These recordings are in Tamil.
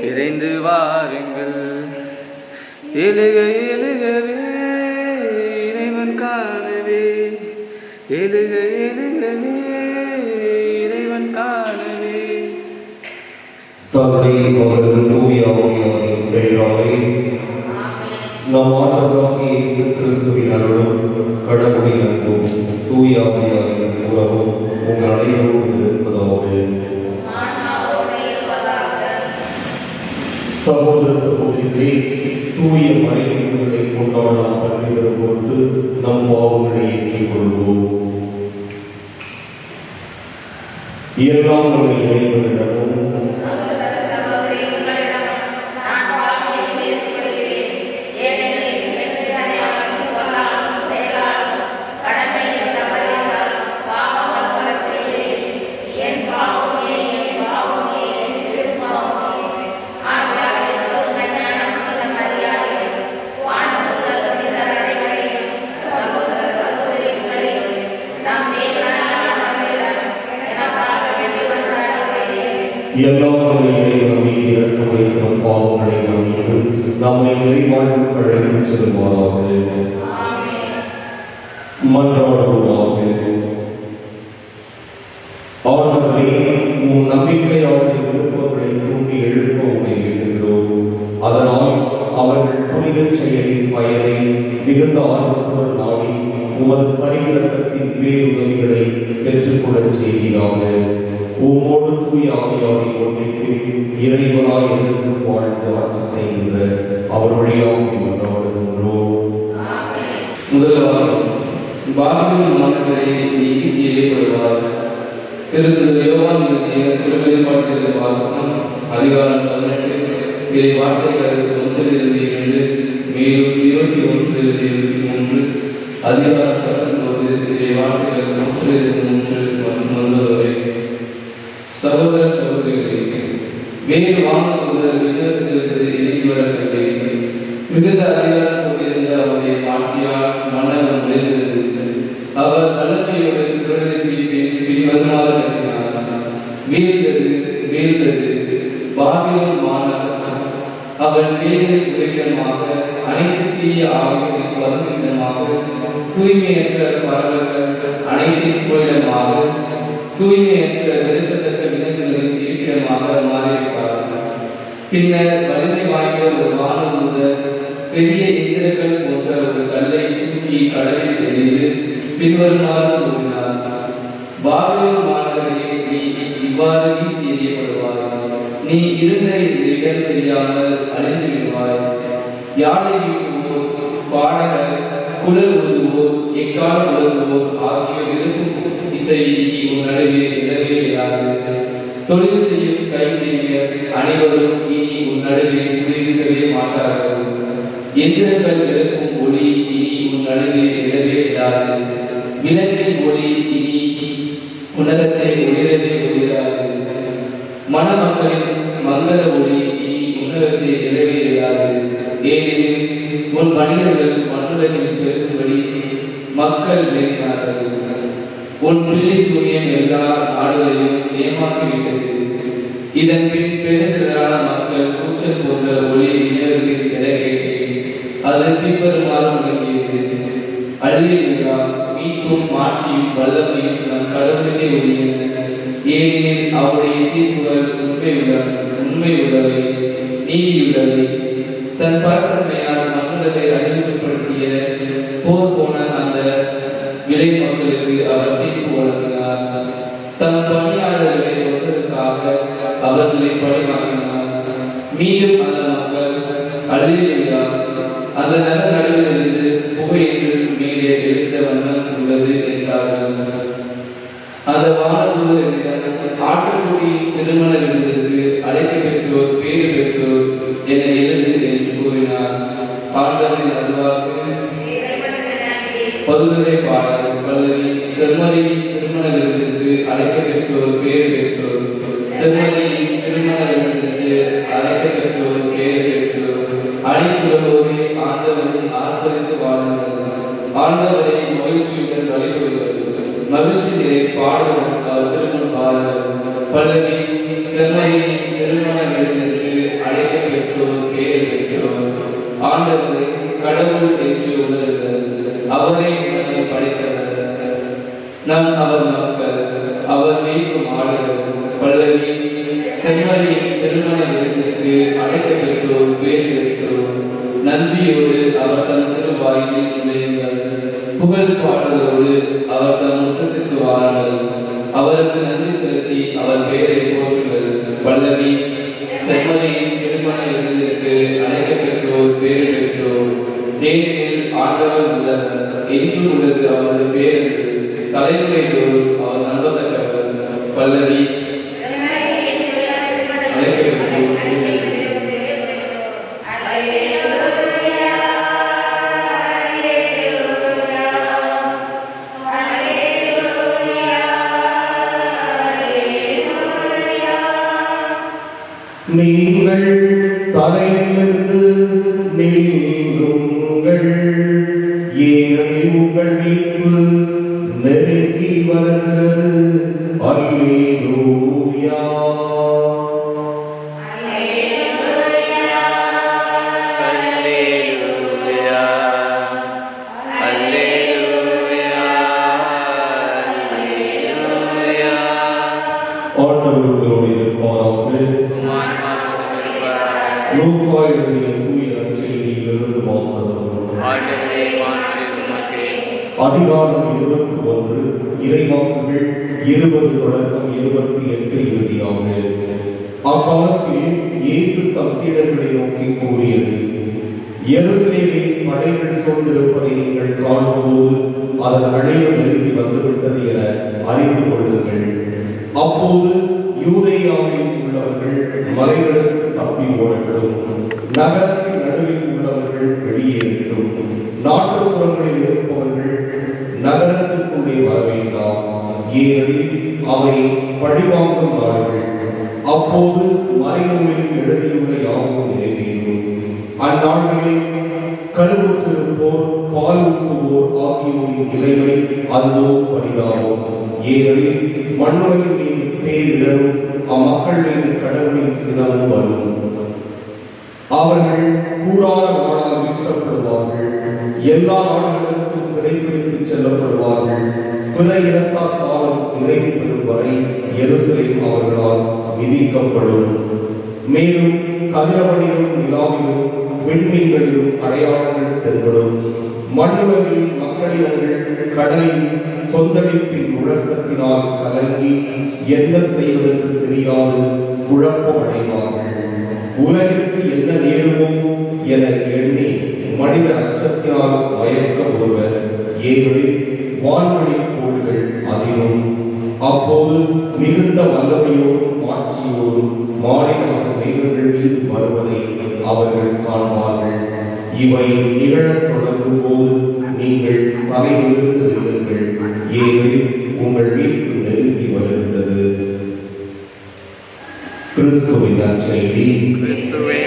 விரைந்து வாருங்கள் எழுக எழுகவே இறைவன் காணவே எழுக எழுகவே இறைவன் காணவே தந்தை மகன் தூய ஆவியாரின் பெயராலே நம் ஆண்டவராகிய இயேசு கிறிஸ்துவின் அருளும் கடவுளின் அன்பும் தூய ஆவியாரின் உறவும் உங்கள் அனைவரோடு இருப்பதாக எனவே தூய மறைமுறைகளை கொண்டாட நாம் பற்றி பொருட்டு நம் பாவங்களை ஏற்றிக் கொள்வோம். எல்லாம் உள்ள இறைவனிடமும் எல்லாம் உள்ள இறைவன் மீது பாவங்களை மன்னித்து நம்மை நிலைவாழ்வுக்கு அழைத்துச் செல்வாராக மன்றாடுவோமாக ஆண்டவரே உன் நம்பிக்கையாளரின் விருப்பங்களை தூண்டி எழுப்ப உண்மை வேண்டுகிறோம். அதனால் அவர்கள் புனித செயலின் பயனை மிகுந்த ஆர்வத்துடன் நாடி உமது பரிவிலக்கத்தின் பேருதவிகளை பெற்றுக்கொள்ள செய்கிறார்கள். உம்மோடு தூய ஆவியாரை ஒன்றிற்கு இறைவனாய் என்றும் வாழ்ந்து ஆட்சி செய்கின்ற அவர் வழியாக மன்றாடுகின்றோம் முதல் வாசகம். பாபிலோன் மாநகரை நீக்கி செய்யப்படுவார் திரு யோவான் எழுதிய திருவெளிப்பாட்டிற்கு வாசகம் அதிகாரம் பதினெட்டு. இதை வார்த்தைகள் ஒன்றிலிருந்து இரண்டு மேலும் இருபத்தி ஒன்றிலிருந்து இருபத்தி மூன்று. அதிகாரம் பத்தொன்பது. இதை வார்த்தைகள் ஒன்றிலிருந்து சகோதர சகோதரிகளே வேறு வானதூதர் மிகுந்த அதிகாரம் கொண்டிருந்த அவருடைய ஆட்சியால் மன்னகம் விளைந்தது அவர் வல்லமையோடு குரலை பின்வருமாறு கட்டினார். வீழ்ந்தது வீழ்ந்தது பாபிலோன் மாநகரம் அவள் பேரை குறைவிடமாக அனைத்து தீய ஆவிகளின் பதுமிடமாக தூய்மையற்ற பரவல்கள் அனைத்தின் போயிடமாக தூய்மையற்ற பின்னர் வலிமை வாய்ந்த ஒரு வானம் வானதூதர் பெரிய எந்திரங்கள் போன்ற ஒரு கல்லை தூக்கி கடலில் எரிந்து பின்வருமாறு கூறினார். பாபிலோன் மாநகரே நீ இவ்வாறு வீசி எறியப்படுவாய். நீ இருந்த இந்த இடம் தெரியாமல் அழிந்து விடுவாய். யாழை வீட்டுவோர் பாடகர் குழல் ஊதுவோர் எக்காலம் உழங்குவோர் ஆகியோர் இருக்கும் இசை நீ உன் நடுவே இடவே இராது தொழில் செய்யும் கைவினைஞர் அனைவரும் நீ நடுவே குடியிருக்கவே மாட்டார்கள். எந்திரங்கள் எழுப்பும் ஒளி இனி உன் நடுவே எழவே இராது விளக்கின் ஒளி இனி உலகத்தை போன்ற ஒளி இணையத்தில் எழ கேட்டேன்? அது பின்வருமாறு விளங்கியது அழியா மீட்பும் மாட்சியும் வல்லமையும் நம் கடவுளுக்கே ஒளியன ஏனெனில் அவருடைய தீர்ப்புகள் உண்மையுள்ள உண்மை உள்ளவை நீதியுள்ளவை. தன் பரத்தன்மையால் அந்த வானதூதரிடம் ஆட்டுக்குடியின் திருமண விருந்திற்கு அழைக்க பெற்றோர் பேறு பெற்றோர் என எழுது என்று கூறினார். ஆண்டவரின் அருள்வாக்கு. பதுவரை பாடல் பல்லவி செம்மறியின் பாடலும் அவர் திருமணம் பாருங்கள் பல்லவி செம்மையை திருமண விருந்திற்கு அழைக்க பெற்றோர் பேர் பெற்றோர் ஆண்டவரை கடவுள் என்று உணர்க. அவரே நம்மை படைத்தவர். நம் அவர் மக்கள் அவர் மீட்கும் ஆடுகள் பல்லவி செம்மறியின் திருமண விருந்திற்கு அழைக்க பெற்றோர் பேர் பெற்றோர் நன்றியோடு அவர் தன் திருவாயில் நுழையுங்கள் புகழ் பாடலோடு அவர் பெயரை போற்றுங்கள். பல்லவி செம்மனையின் திருமண விருந்திற்கு அழைக்கப் பெற்றோர் பேர் பெற்றோர். நேரில் ஆண்டவர் உள்ளவர். என்று உள்ளது அவரது பேரன்பு தலைமுறை தோறும் அவர் நம்பத்தக்கவர் பல்லவி அதிகாரம் இருபத்தி ஒன்று இறைவாக்குகள் இருபது தொடக்கம் இருபத்தி எட்டு இறுதியாக அக்காலத்தில் இயேசு தம் சீடர்களை நோக்கி கூறியது எருசலேமின் படைகள் சூழ்ந்திருப்பதை நீங்கள் காணும்போது அதன் அழைவு நெருங்கி வந்துவிட்டது என அறிந்து கொள்ளுங்கள். அப்போது ஏனெனில் அவை பழிவாங்கும் நாள்கள் அப்போது மறைநூலில் எழுதியுள்ள யாவும் நிறைவேறும். அந்நாள்களில் கருவுற்றிருப்போர் பால் ஊட்டுவோர் ஆகியோரின் நிலைமை அந்தோ பரிதாபம். ஏனெனில் மண்ணுலகின் மீது பேரிடரும் அம்மக்கள் மீது கடவுளின் சினமும் வரும். அவர்கள் கூடாத நாடால் மீட்கப்படுவார்கள். எல்லா நாடுகளுக்கும் சிறைப்பிடித்து செல்லப்படுவார்கள். பிற இனத்தார் காலம் நிறைவு பெறும் வரை எருசலேம் அவர்களால் விதிக்கப்படும். மேலும் கதிரவனிலும் நிலாவிலும் விண்மீன்களிலும் அடையாளங்கள் தென்படும். மண்ணுலகில் மக்களிடங்கள் கடலில் கொந்தளிப்பின் முழக்கத்தினால் கலங்கி என்ன செய்வதென்று தெரியாது குழப்பமடைவார்கள். உலகிற்கு என்ன நேருமோ என எண்ணி மனித அச்சத்தினால் பயக்க ஒருவர் ஏனெனில் வான்வழி கோள்கள் அதிரும் அப்போது மிகுந்த வல்லமையோடும் ஆட்சியோடும் மாநில தெய்வங்கள் மீது வருவதை அவர்கள் காண்பார்கள். இவை நிகழத் தொடங்கும் போது நீங்கள் தலையிலிருந்து நில்லுங்கள். ஏனெனில் உங்கள் வீட்டு நெருங்கி வருகின்றது. கிறிஸ்துவின் நற்செய்தி. கிறிஸ்துவே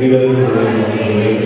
നിരന്തരമായി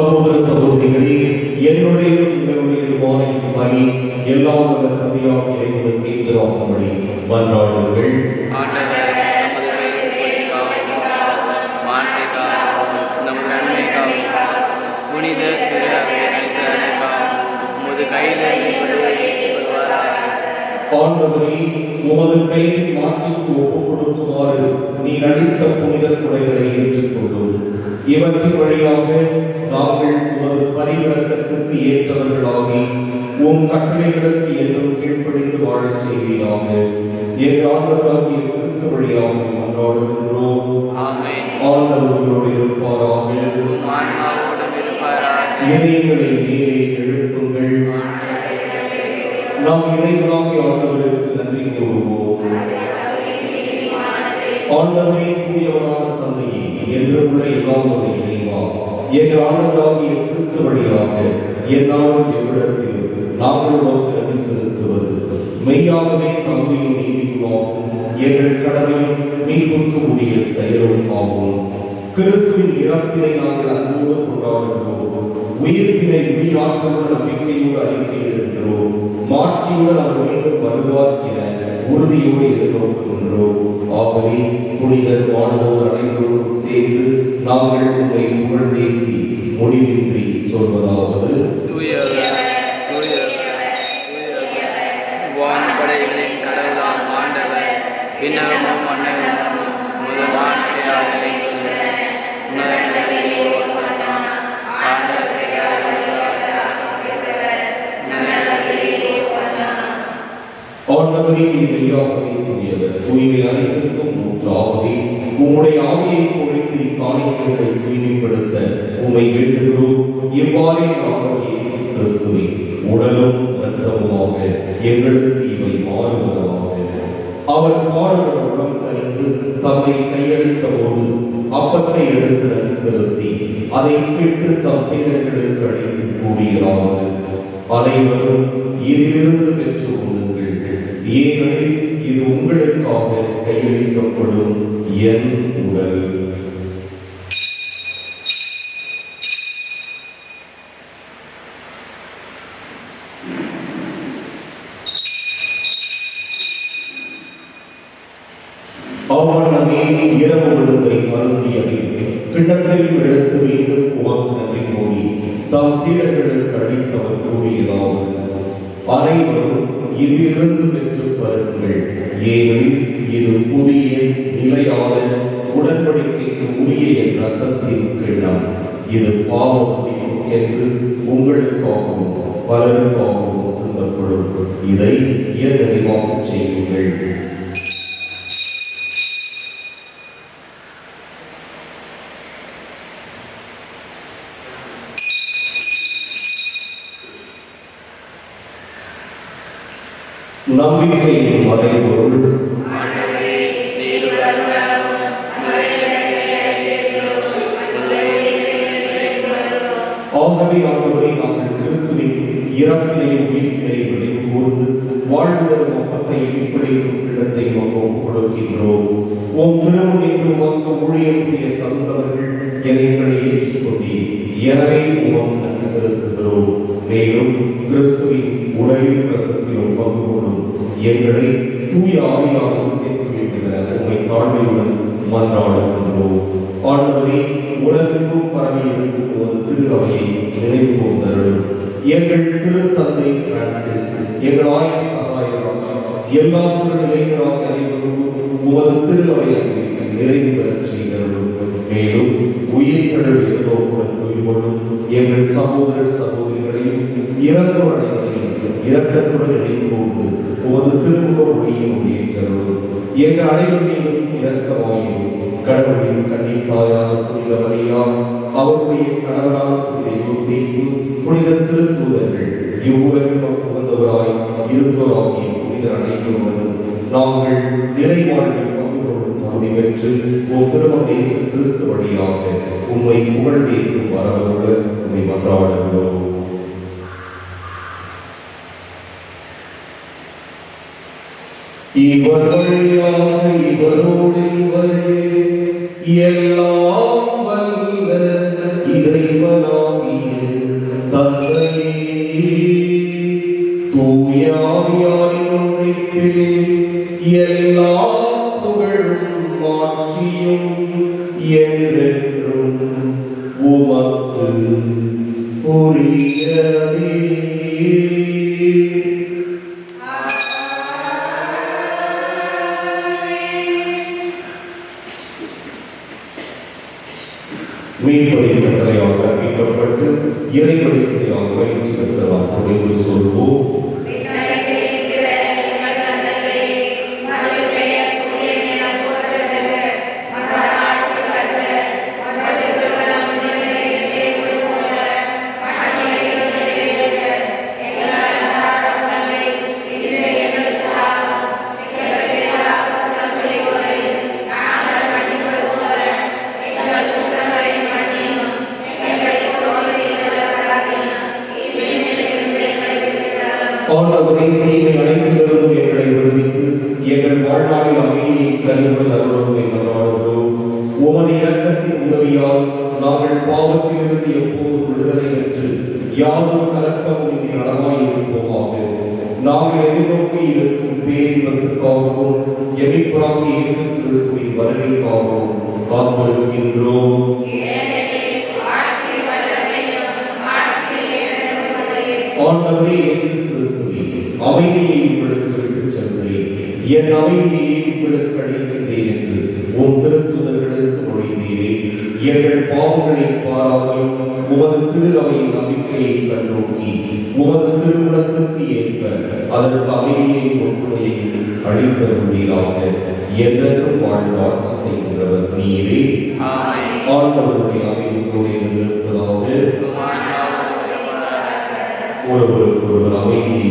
சகோதர சகோதரிகளே என்னுடைய உங்களுடையதுமான பலி எல்லாம் உள்ள தந்தையாக மன்றாடுங்கள். புகழ்ச்சிக்காகவும் மாட்சிக்காகவும் நமது நன்மைக்காகவும் புனித திரு அனைத்து அனைக்காகவும் உமது கையில் ஆண்டவரே உமது பெயரை மாற்றிக்கு ஒப்புக் கொடுக்குமாறு நீ அளித்த புனித கொடைகளை ஏற்றுக்கொள்ளும். இவற்றின் வழியாக நாங்கள் உமது பரிவிறக்கத்துக்கு ஏற்றவர்களாகி உம் கட்டளைகளுக்கு என்றும் கீழ்ப்படிந்து வாழச் செய்வீராக. எங்கள் ஆண்டவராகிய கிறிஸ்து வழியாக மன்றாடுகின்றோம் ஆண்டவர் உங்களோடு இருப்பாராக. இதயங்களை மேலே எழுப்புங்கள். நாம் இறைவனாகிய ஆண்டவருக்கு நன்றி கூறுவோம். ஆண்டவரே தூயவரான தந்தையே என்று உள்ள எல்லாம் உள்ள என் எங்கள் கிறிஸ்து வழியாக என்னாலும் எவ்விடத்தில் நாங்கள் நோக்கி நன்றி செலுத்துவது. மெய்யாகவே தகுதியும் நீதியுமாகும் எங்கள் கடமையும் மீட்புக்கு உரிய செயலும் ஆகும். கிறிஸ்துவின் இறப்பினை நாங்கள் அன்போடு கொண்டாடுகிறோம். உயிர்ப்பினை உயிராற்றலுடன் நம்பிக்கையோடு அறிக்கையிடுகிறோம் மாட்சியுடன் அவர் மீண்டும் வருவார் என உறுதியோடு எதிர்நோக்குகின்றோம். ஆகவே புனிதர் மாணவர் அனைவரோடும் சேர்ந்து நாங்கள் உங்களை புகழ்ந்தேத்தி முடிவின்றி சொல்வதாவது. தூயவர் வான்படைகளின் கடவுளாம் ஆண்டவர் விண்ணகமும் மன்னகமும் முதல் ஆட்சியாக மெய்யாகவே தூய்மை அனைத்திற்கும் மூன்றாவதே உம்முடைய ஆவியை பொழித்து இக்காணிக்கைகளை தூய்மைப்படுத்த உமை வேண்டுகிறோம். இவ்வாறே நாங்கள் இயேசு கிறிஸ்துவை உடலும் இரத்தமுமாக எங்களுக்கு இவை மாறுவதாக அவர் பாடுபட உடம்பு கழிந்து தம்மை கையளித்த போது அப்பத்தை எடுத்து நன்றி செலுத்தி அதை பிட்டு தம் சீடர்களுக்கு அழைத்து கூறியதாவது அனைவரும் இதிலிருந்து பெற்று கொள்ளுங்கள் ஏனெனில் என் உடல் அவனமே இரவு விழுந்தை மருந்தியவை கிண்ணத்தையும் எடுத்து மீண்டும் உமக்கு கூறி தாம் சீடர்களுக்கு அளித்தவர் கூறியதாவது அனைவரும் இதிலிருந்து பெற்று பருங்கள் ஏனெனில் இது புதிய நிலையான உடன்படிக்கைக்கு உரிய என் ரத்தத்தின் கிண்ணம். இது பாவ என்று உங்களுக்காகவும் பலருக்காகவும் சிந்தப்படும். இதை இயற்கை செய்யுங்கள். நம்பிக்கையின் மறைபொருள் ஆகவே ஆண்டவரை நாங்கள் கிறிஸ்துவின் இறப்பினையும் உயிர்ப்பினையும் விளைவு கூர்ந்து வாழ்வு தரும் அப்பத்தை இடத்தை நோக்கம் கொடுக்கின்றோம். உம் திருமணிக்கு உமக்கு ஊழியம் புரிய தந்தவர்கள் என எங்களை ஏற்றுக்கொண்டீர். எனவே உமக்கு நன்றி செலுத்துகிறோம். மேலும் கிறிஸ்துவின் உடலில் எங்களை தூய ஆவியாகவும் சேர்க்க வேண்டுகிறார் என தாழ்மையுடன் மன்றாடுகின்றோம். ஆண்டவரே உலகிற்கும் பரவி இருக்கும் ஒரு திரு அவையை நினைவு கூர்ந்தருளும் எங்கள் திரு தந்தை பிரான்சிஸ் எங்கள் ஆய சகாயம் எல்லா திருநிலைகளாக அனைவரும் உமது திரு அவையை நிறைவு பெறச் செய்தருளும். மேலும் உயிர்கடல் எதிர்நோக்குடன் தூய்மொழும் எங்கள் சகோதர சகோதரிகளையும் இறந்தவர்களையும் இரக்கத்துடன் நினைவு கூர்ந்து ஒரு திரும்ப முடியும் ஒளியேற்றருளும் எங்கள் அனைவர் மீதும் கடவுளின் கடவுளின் கன்னித்தாயான புனித மரியா அவருடைய கணவரான புனித யோசேப்பு புனித திருத்தூதர்கள் இவ்வுலகில் புகழ்ந்தவராய் இருந்தோராகிய புனித அனைவருடன் நாங்கள் நிலை வாழ்வில் பங்கு கொள்ளும் தகுதி பெற்று ஓ திருமண இயேசு கிறிஸ்து வழியாக உம்மை புகழ்ந்தேற்றும் வரவருடன் உண்மை மன்றாடுகிறோம். இவர்கள் இவரோடு இவர்கள் எல்லாம் வல்ல இறைவனாகிய தந்தையே. தூயாவியாரின் ஒன்றிப்பில் எல்லா புகழும் மாற்றியும் என்று காத்திருக்கின்றோம். ஆண்டவரே இயேசு கிறிஸ்துவே அமைதியை உங்களுக்கு விட்டுச் செல்கிறேன். என் அமைதியை உங்களுக்கு அளிக்கின்றேன் என்று உன் திருத்துதர்களுக்கு மொழிந்தீரே. எங்கள் பாவங்களை பாராமல் உமது திரு அவையின் நம்பிக்கையை கண்ணோக்கி உமது திருவுளத்திற்கு ஏற்ப அதற்கு அமைதியை ஒற்றுமையை அளித்தருளீராக என்றென்றும் வாழ்ந்தாட்சி செய்கிறவர் நீரே. ஆண்டவருடைய அமைதியோடு இருப்பதாக ஒருவருக்கு ஒருவர் அமைதியை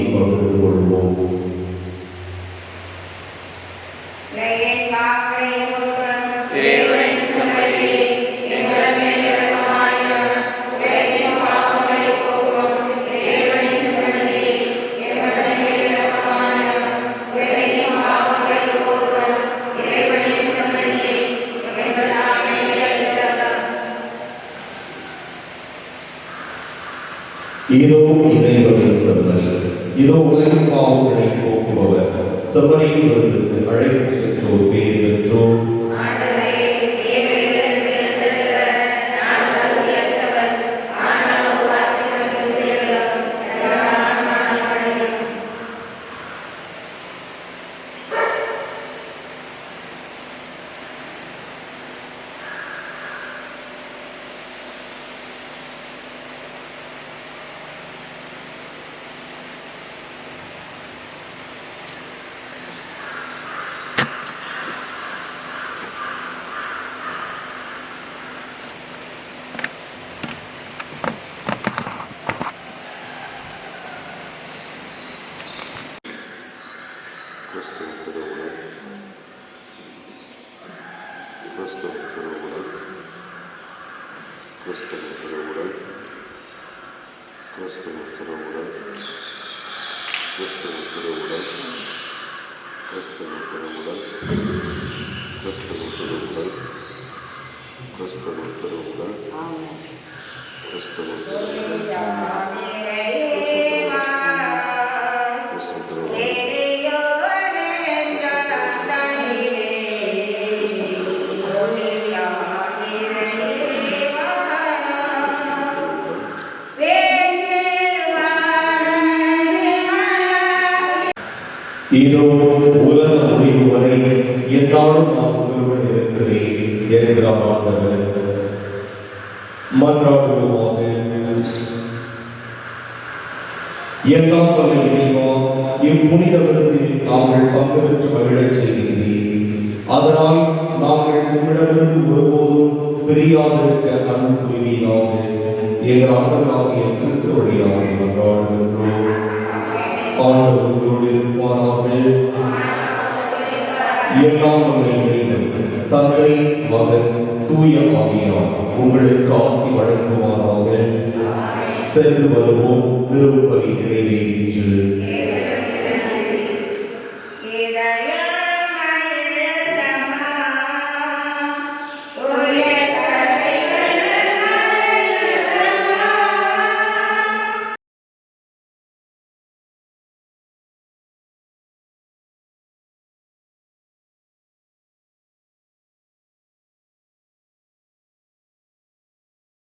செவ்வனையும் வருது கிறிஸ்துவ திருவுடல் கிறிஸ்துவ திருவுடல் கிறிஸ்துவ திருவுடல் கிறிஸ்துவ திருவுடல் கிறிஸ்துவ திருவுடல் கிறிஸ்துவ திருவுடல் கிறிஸ்துவ திருவுடல் கிறிஸ்துவ திருவுடல் கிறிஸ்துவ கிறிஸ்துவ இதோ உலக முடிவு வரை என்னாலும் நான் உங்களுடன் இருக்கிறேன் என்கிறார் ஆண்டவர் மன்றாடுவோமாக. எல்லாம் வல்ல இறைவா இப்புனித விருந்தில் நாங்கள் பங்கு பெற்று மகிழச் செய்கின்றேன். அதனால் நாங்கள் உம்மிடமிருந்து ஒருபோதும் பிரியாதிருக்க அருள் புரிவீராக எங்கள் ஆண்டவராகிய கிறிஸ்து வழியாக மன்றாடுகின்றோம். ஆண்டவர் உங்களோடு இருப்பாராக எல்லாம் வல்ல தந்தை மகன் தூய ஆவியார் உங்களுக்கு ஆசி வழங்குவாராக சென்று வருவோம் திருப்பதி நிறைவேற்று